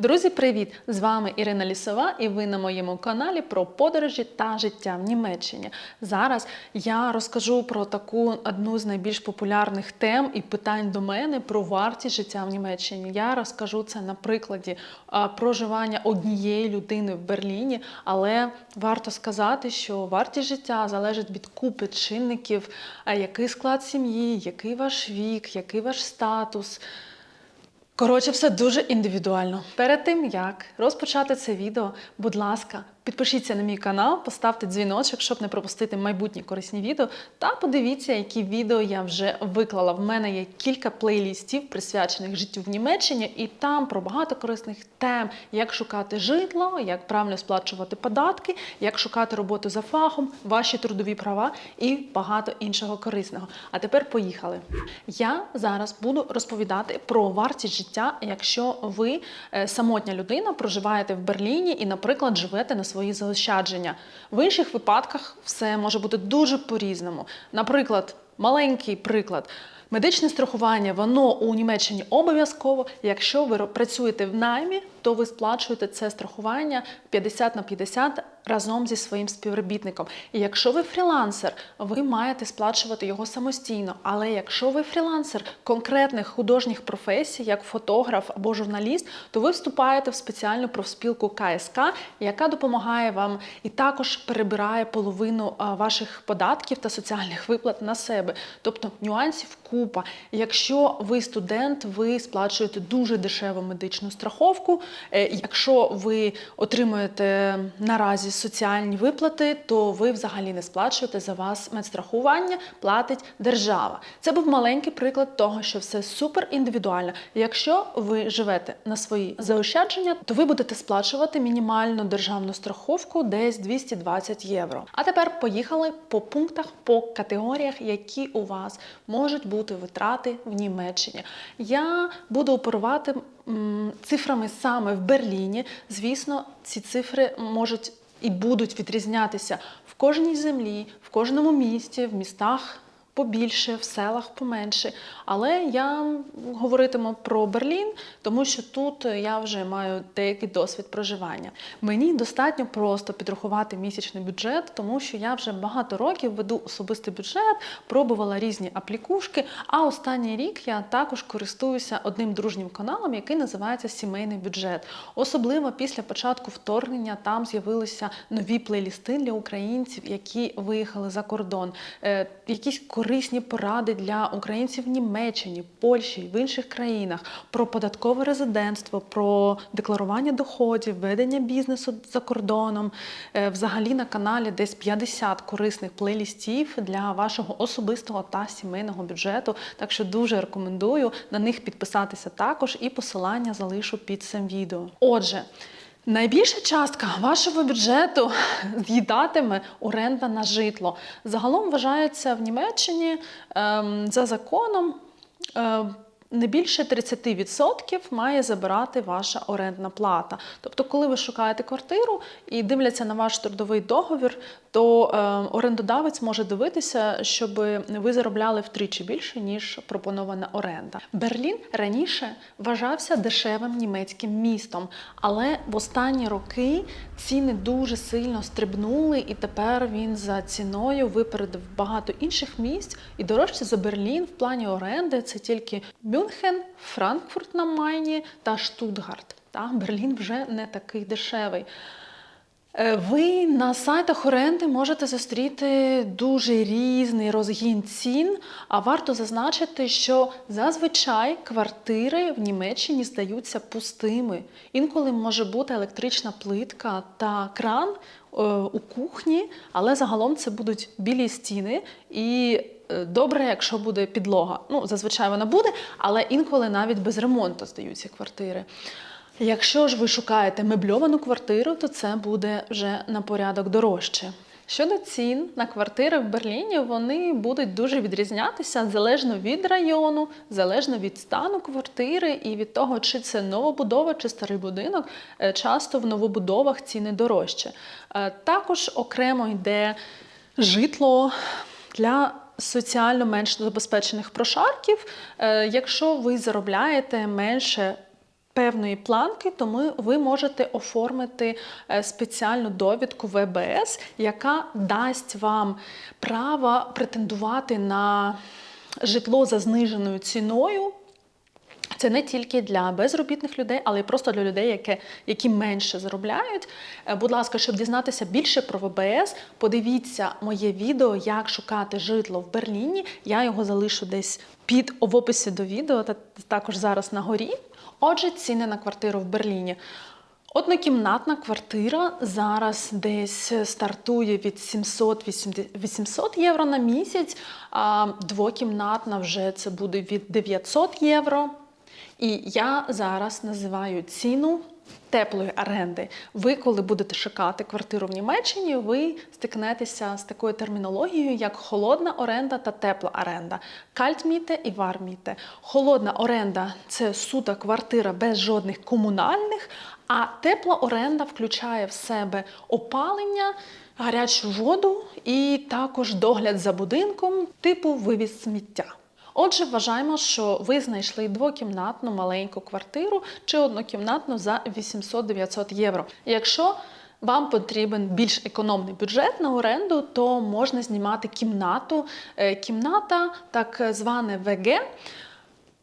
Друзі, привіт! З вами Ірина Лісова, і ви на моєму каналі про подорожі та життя в Німеччині. Зараз я розкажу про таку одну з найбільш популярних тем і питань до мене про вартість життя в Німеччині. Я розкажу це на прикладі проживання однієї людини в Берліні, але варто сказати, що вартість життя залежить від купи чинників, який склад сім'ї, який ваш вік, який ваш статус. Коротше, все дуже індивідуально. Перед тим як розпочати це відео, будь ласка, підпишіться на мій канал, поставте дзвіночок, щоб не пропустити майбутні корисні відео. Та подивіться, які відео я вже виклала. В мене є кілька плейлістів, присвячених життю в Німеччині, і там про багато корисних тем, як шукати житло, як правильно сплачувати податки, як шукати роботу за фахом, ваші трудові права і багато іншого корисного. А тепер поїхали. Я зараз буду розповідати про вартість життя, якщо ви е, самотня людина, проживаєте в Берліні і, наприклад, живете на свої заощадження. В інших випадках все може бути дуже по-різному. Наприклад, маленький приклад. Медичне страхування, воно у Німеччині обов'язково. Якщо ви працюєте в наймі, то ви сплачуєте це страхування 50 на 50 разом зі своїм співробітником. І якщо ви фрілансер, ви маєте сплачувати його самостійно. Але якщо ви фрілансер конкретних художніх професій, як фотограф або журналіст, то ви вступаєте в спеціальну профспілку КСК, яка допомагає вам і також перебирає половину ваших податків та соціальних виплат на себе. Тобто нюансів купа. Якщо ви студент, ви сплачуєте дуже дешеву медичну страховку. Е, Якщо ви отримуєте наразі соціальні виплати, то ви взагалі не сплачуєте за вас медстрахування, платить держава. Це був маленький приклад того, що все супер індивідуально. Якщо ви живете на свої заощадження, то ви будете сплачувати мінімальну державну страховку десь 220 євро. А тепер поїхали по пунктах, по категоріях, які у вас можуть бути витрати в Німеччині. Я буду оперувати цифрами саме в Берліні. Звісно, ці цифри можуть і будуть відрізнятися в кожній землі, в кожному місті, в містах. Побільше, в селах поменше. Але я говоритиму про Берлін, тому що тут я вже маю деякий досвід проживання. Мені достатньо просто підрахувати місячний бюджет, тому що я вже багато років веду особистий бюджет, пробувала різні аплікушки. А останній рік я також користуюся одним дружнім каналом, який називається Сімейний бюджет. Особливо після початку вторгнення там з'явилися нові плейлісти для українців, які виїхали за кордон. Е, Якісь корисні поради для українців в Німеччині, Польщі в інших країнах про податкове резидентство, про декларування доходів, ведення бізнесу за кордоном. Е, Взагалі на каналі десь 50 корисних плейлістів для вашого особистого та сімейного бюджету. Так що дуже рекомендую на них підписатися також і посилання залишу під цим відео. Отже. Найбільша частка вашого бюджету з'їдатиме оренда на житло. Загалом вважається в Німеччині ем, за законом. Е, не більше 30% має забирати ваша орендна плата. Тобто, коли ви шукаєте квартиру і дивляться на ваш трудовий договір, то е, орендодавець може дивитися, щоб ви заробляли втричі більше, ніж пропонована оренда. Берлін раніше вважався дешевим німецьким містом, але в останні роки ціни дуже сильно стрибнули, і тепер він за ціною випередив багато інших місць. І дорожче за Берлін в плані оренди це тільки Мюнхен, Франкфурт на Майні та Штутгарт. Та Берлін вже не такий дешевий. Е, Ви на сайтах оренди можете зустріти дуже різний розгін цін, а варто зазначити, що зазвичай квартири в Німеччині здаються пустими. Інколи може бути електрична плитка та кран е, у кухні, але загалом це будуть білі стіни і. е, Добре, якщо буде підлога. Ну, зазвичай вона буде, але інколи навіть без ремонту здаються квартири. Якщо ж ви шукаєте мебльовану квартиру, то це буде вже на порядок дорожче. Щодо цін на квартири в Берліні, вони будуть дуже відрізнятися залежно від району, залежно від стану квартири і від того, чи це новобудова чи старий будинок. Е, Часто в новобудовах ціни дорожче. Також окремо йде житло для соціально менш забезпечених прошарків. Е, Якщо ви заробляєте менше певної планки, то ми, ви можете оформити е, спеціальну довідку ВБС, яка дасть вам право претендувати на житло за зниженою ціною. Це не тільки для безробітних людей, але й просто для людей, які, які менше заробляють. Е, Будь ласка, щоб дізнатися більше про ВБС, подивіться моє відео, як шукати житло в Берліні. Я його залишу десь під в описі до відео, та також зараз на горі. Отже, ціни на квартиру в Берліні. Однокімнатна квартира зараз десь стартує від 700-800 євро на місяць, а двокімнатна вже це буде від 900 євро. І я зараз називаю ціну теплої оренди. Ви, коли будете шукати квартиру в Німеччині, ви стикнетеся з такою термінологією, як холодна оренда та тепла оренда. Кальтміте і варміте. Холодна оренда це сута квартира без жодних комунальних, а тепла оренда включає в себе опалення, гарячу воду і також догляд за будинком, типу вивіз сміття. Отже, вважаємо, що ви знайшли двокімнатну маленьку квартиру чи однокімнатну за 800-900 євро. Якщо вам потрібен більш економний бюджет на оренду, то можна знімати кімнату. Е, Кімната, так зване ВГ,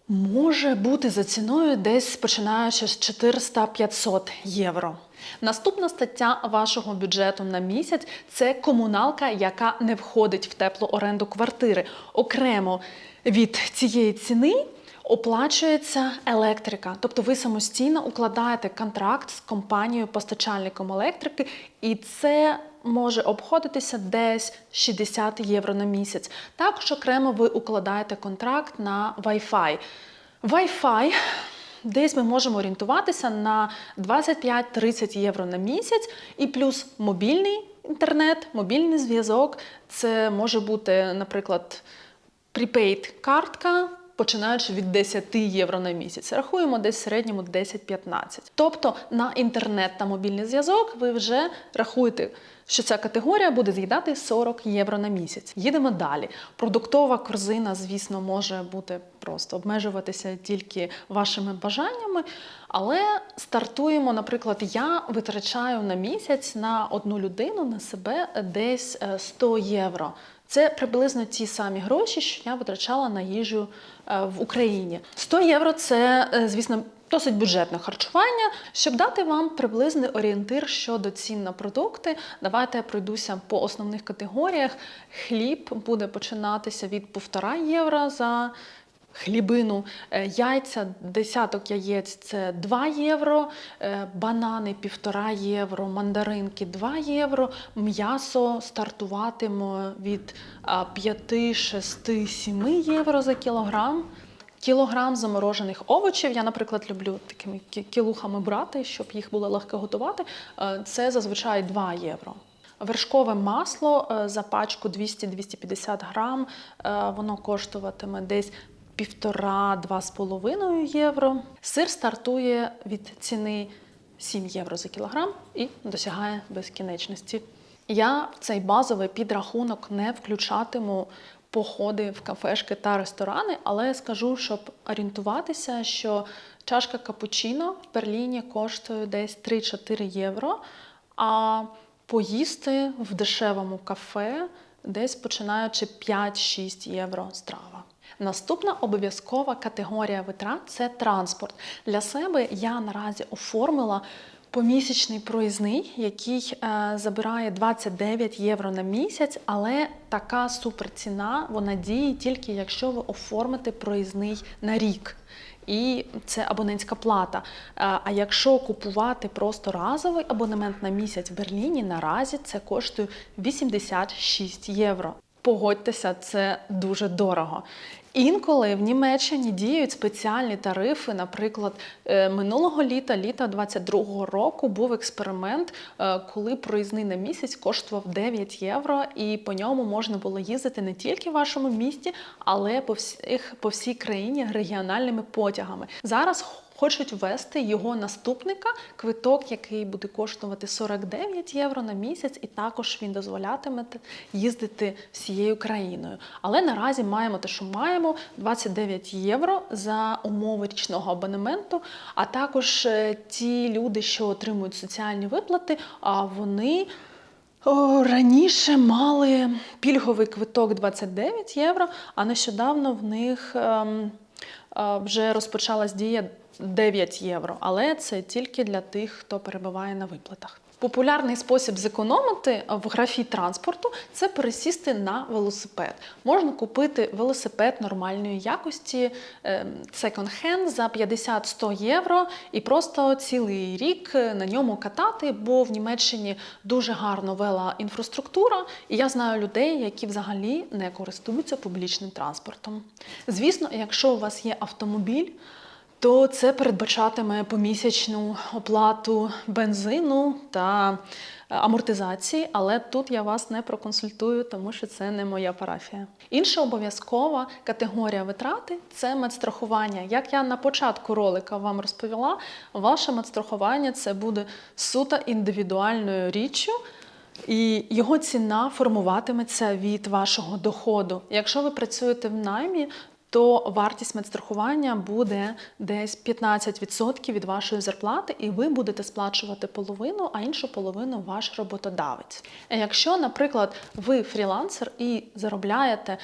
може бути за ціною десь починаючи з 400-500 євро. Наступна стаття вашого бюджету на місяць це комуналка, яка не входить в теплу оренду квартири. Окремо від цієї ціни оплачується електрика. Тобто ви самостійно укладаєте контракт з компанією постачальником електрики, і це може обходитися десь 60 євро на місяць. Також окремо ви укладаєте контракт на Wi-Fi. Wi-Fi Десь ми можемо орієнтуватися на 25-30 євро на місяць, і плюс мобільний інтернет, мобільний зв'язок. Це може бути, наприклад, prepaid картка, починаючи від 10 євро на місяць. Рахуємо десь в середньому 10-15. Тобто на інтернет та мобільний зв'язок ви вже рахуєте. Що ця категорія буде з'їдати 40 євро на місяць. Їдемо далі. Продуктова корзина, звісно, може бути просто обмежуватися тільки вашими бажаннями, але стартуємо, наприклад, я витрачаю на місяць на одну людину на себе десь е, 100 євро. Це приблизно ті самі гроші, що я витрачала на їжу е, в Україні. 100 євро це, е, звісно, досить бюджетне харчування. Щоб дати вам приблизний орієнтир щодо цін на продукти, давайте я пройдуся по основних категоріях. Хліб буде починатися від 1,5 євро за хлібину, Е, яйця, десяток яєць це 2 євро, е, банани 1,5 євро, мандаринки 2 євро, м'ясо стартуватиме від 5, 6, 7 євро за кілограм. Кілограм заморожених овочів. Я, наприклад, люблю такими кілухами брати, щоб їх було легко готувати. Е, Це зазвичай 2 євро. Вершкове масло е, за пачку 200-250 грам. е, Воно коштуватиме десь півтора-два з половиною євро. Сир стартує від ціни 7 євро за кілограм і досягає безкінечності. Я в цей базовий підрахунок не включатиму походи в кафешки та ресторани, але скажу, щоб орієнтуватися, що чашка капучино в Берліні коштує десь 3-4 євро, а поїсти в дешевому кафе десь починаючи 5-6 євро страва. Наступна обов'язкова категорія витрат це транспорт. Для себе я наразі оформила помісячний проїзний, який е, забирає 29 євро на місяць, але така суперціна вона діє тільки якщо ви оформите проїзний на рік. І це абонентська плата. Е, А якщо купувати просто разовий абонемент на місяць в Берліні, наразі це коштує 86 євро. Погодьтеся, це дуже дорого. Інколи в Німеччині діють спеціальні тарифи. Наприклад, е, минулого літа, літа 22-го року, був експеримент, е, коли проїзний на місяць коштував 9 євро, і по ньому можна було їздити не тільки в вашому місті, але по всіх по всій країні регіональними потягами. Зараз хочуть ввести його наступника, квиток, який буде коштувати 49 євро на місяць, і також він дозволятиме їздити всією країною. Але наразі маємо те, що маємо 29 євро за умови річного абонементу. А також е, ті люди, що отримують соціальні виплати, вони. Раніше мали пільговий квиток 29 євро, а нещодавно в них ем, е, вже розпочалась дія 9 євро. Але це тільки для тих, хто перебуває на виплатах. Популярний спосіб зекономити в графі транспорту це пересісти на велосипед. Можна купити велосипед нормальної якості ем, секонд-хенд за 50-100 євро і просто цілий рік на ньому катати, бо в Німеччині дуже гарно вела інфраструктура, і я знаю людей, які взагалі не користуються публічним транспортом. Звісно, якщо у вас є автомобіль, то це передбачатиме помісячну оплату бензину та е, амортизації, але тут я вас не проконсультую, тому що це не моя парафія. Інша обов'язкова категорія витрати це медстрахування. Як я на початку ролика вам розповіла, ваше медстрахування це буде суто індивідуальною річчю. І його ціна формуватиметься від вашого доходу. Якщо ви працюєте в наймі, то вартість медстрахування буде десь 15% від вашої зарплати, і ви будете сплачувати половину, а іншу половину ваш роботодавець. Якщо, наприклад, ви фрілансер і заробляєте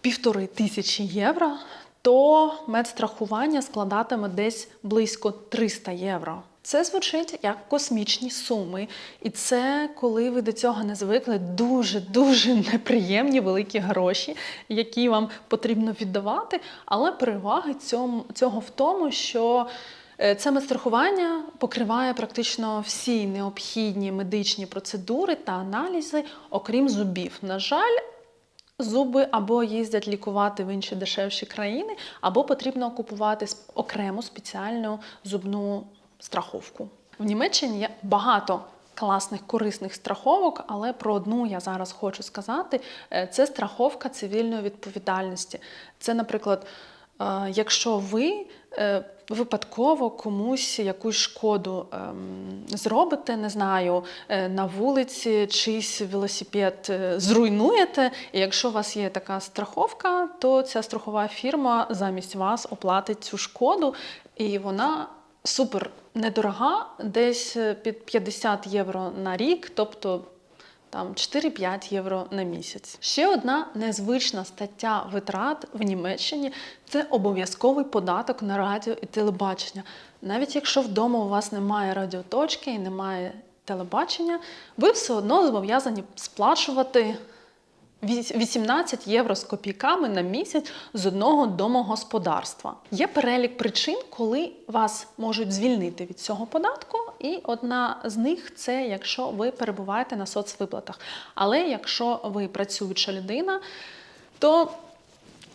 півтори тисячі євро, то медстрахування складатиме десь близько 300 євро. Це звучить як космічні суми, і це, коли ви до цього не звикли, дуже дуже неприємні великі гроші, які вам потрібно віддавати. Але переваги цього в тому, що е, це медстрахування покриває практично всі необхідні медичні процедури та аналізи, окрім зубів. На жаль. Зуби або їздять лікувати в інші дешевші країни, або потрібно купувати окрему спеціальну зубну страховку. В Німеччині є багато класних корисних страховок, але про одну я зараз хочу сказати: Е, це страховка цивільної відповідальності. Це, наприклад, е, якщо ви е, випадково комусь якусь шкоду ем, зробите, не знаю, на вулиці чийсь велосипед зруйнуєте, і якщо у вас є така страховка, то ця страхова фірма замість вас оплатить цю шкоду, і вона супер недорога, десь під 50 євро на рік, тобто там 4-5 євро на місяць. Ще одна незвична стаття витрат в Німеччині це обов'язковий податок на радіо і телебачення. Навіть якщо вдома у вас немає радіоточки і немає телебачення, ви все одно зобов'язані сплачувати 18 євро з копійками на місяць з одного домогосподарства. Є перелік причин, коли вас можуть звільнити від цього податку, і одна з них це якщо ви перебуваєте на соцвиплатах. Але якщо ви працююча людина, то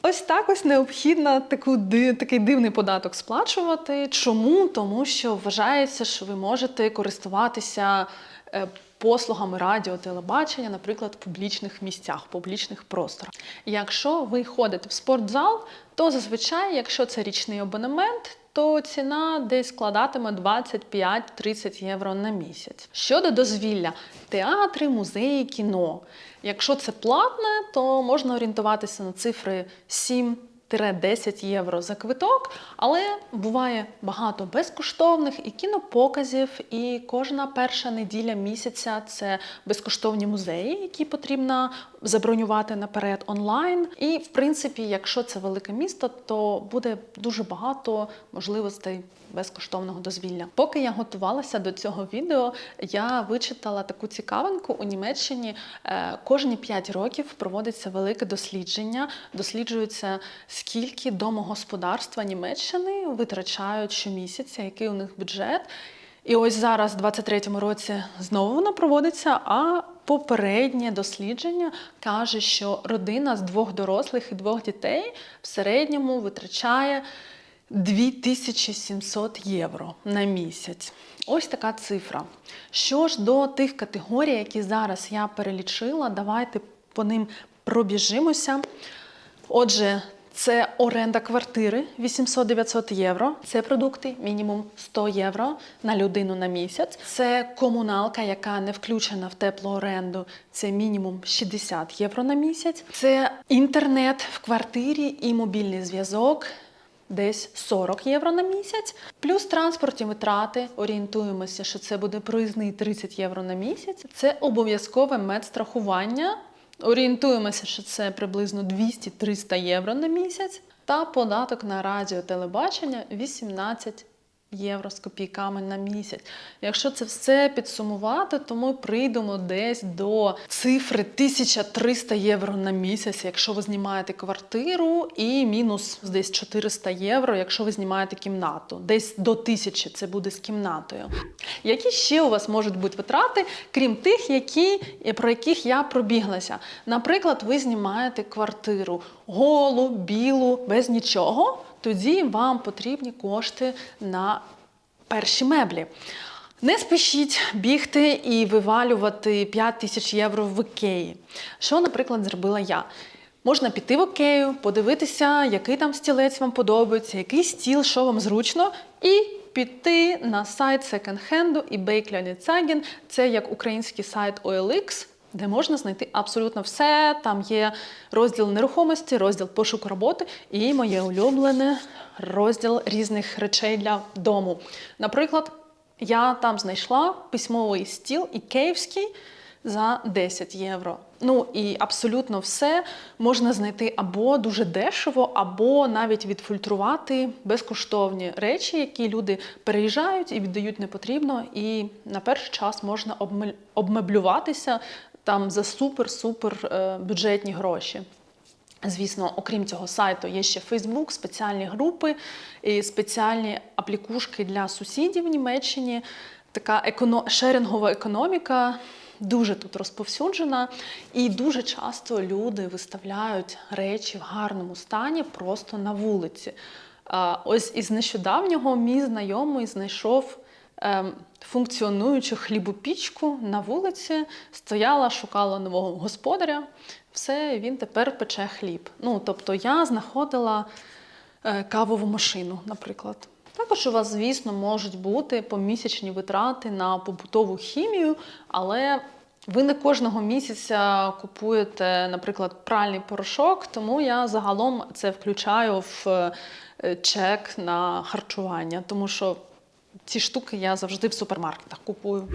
Ось так ось необхідно таку, такий дивний податок сплачувати. Чому? Тому що вважається, що ви можете користуватися е, послугами радіо, телебачення, наприклад, в публічних місцях, в публічних просторах. Якщо ви ходите в спортзал, то зазвичай, якщо це річний абонемент, то ціна десь складатиме 25-30 євро на місяць. Щодо дозвілля, театри, музеї, кіно. Якщо це платне, то можна орієнтуватися на цифри 7 10 євро за квиток, але буває багато безкоштовних і кінопоказів. І кожна перша неділя місяця це безкоштовні музеї, які потрібно забронювати наперед онлайн. І, в принципі, якщо це велике місто, то буде дуже багато можливостей безкоштовного дозвілля. Поки я готувалася до цього відео, я вичитала таку цікавинку у Німеччині. Е, кожні 5 років проводиться велике дослідження, досліджується скільки домогосподарства Німеччини витрачають щомісяця, який у них бюджет. І ось зараз, в 23-му році, знову воно проводиться. А попереднє дослідження каже, що родина з двох дорослих і двох дітей в середньому витрачає 2700 євро на місяць. Ось така цифра. Що ж до тих категорій, які зараз я перелічила, давайте по ним пробіжимося. Отже, Це оренда квартири 800-900 євро. Це продукти мінімум 100 євро на людину на місяць. Це комуналка, яка не включена в теплу оренду. Це мінімум 60 євро на місяць. Це інтернет в квартирі і мобільний зв'язок. Десь 40 євро на місяць, плюс транспортні витрати. Орієнтуємося, що це буде проїзний 30 євро на місяць. Це обов'язкове медстрахування. Орієнтуємося, що це приблизно 200-300 євро на місяць. Та податок на радіо телебачення 18 євро з копійками на місяць. Якщо це все підсумувати, то ми прийдемо десь до цифри 1300 євро на місяць, якщо ви знімаєте квартиру, і мінус десь 400 євро, якщо ви знімаєте кімнату. Десь до 1000 це буде з кімнатою. Які ще у вас можуть бути витрати, крім тих, які, про яких я пробіглася? Наприклад, ви знімаєте квартиру голу, білу, без нічого тоді вам потрібні кошти на перші меблі. Не спішіть бігти і вивалювати 5 тисяч євро в Ікеї. Що, наприклад, зробила я? Можна піти в Ікею, подивитися, який там стілець вам подобається, який стіл, що вам зручно, і піти на сайт секонд-хенду і Кльоніцаген. Це як український сайт OLX, де можна знайти абсолютно все. Там є розділ нерухомості, розділ пошуку роботи і моє улюблене розділ різних речей для дому. Наприклад, я там знайшла письмовий стіл і київський за 10 євро. Ну і абсолютно все можна знайти або дуже дешево, або навіть відфільтрувати безкоштовні речі, які люди переїжджають і віддають непотрібно. І на перший час можна обмеблюватися там за супер-супер е, бюджетні гроші. Звісно, окрім цього сайту, є ще Фейсбук, спеціальні групи і спеціальні аплікушки для сусідів в Німеччині. Така еконо... шерингова економіка дуже тут розповсюджена, і дуже часто люди виставляють речі в гарному стані просто на вулиці. Ось із нещодавнього мій знайомий знайшов функціонуючу хлібопічку на вулиці, стояла, шукала нового господаря. Все, він тепер пече хліб. Ну, тобто я знаходила е, кавову машину, наприклад. Також у вас, звісно, можуть бути помісячні витрати на побутову хімію, але ви не кожного місяця купуєте, наприклад, пральний порошок, тому я загалом це включаю в е, чек на харчування, тому що ці штуки я завжди в супермаркетах купую.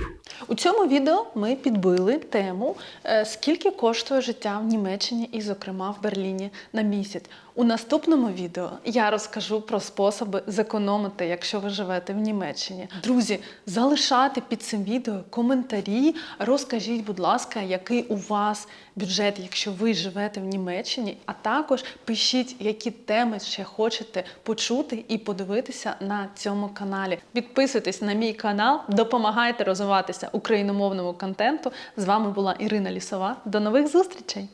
У цьому відео ми підбили тему, е, скільки коштує життя в Німеччині і, зокрема, в Берліні на місяць. У наступному відео я розкажу про способи зекономити, якщо ви живете в Німеччині. Друзі, залишайте під цим відео коментарі. Розкажіть, будь ласка, який у вас бюджет, якщо ви живете в Німеччині, а також пишіть, які теми ще хочете почути і подивитися на цьому каналі. Підписуйтесь на мій канал, допомагайте розвиватися україномовному контенту. З вами була Ірина Лісова. До нових зустрічей!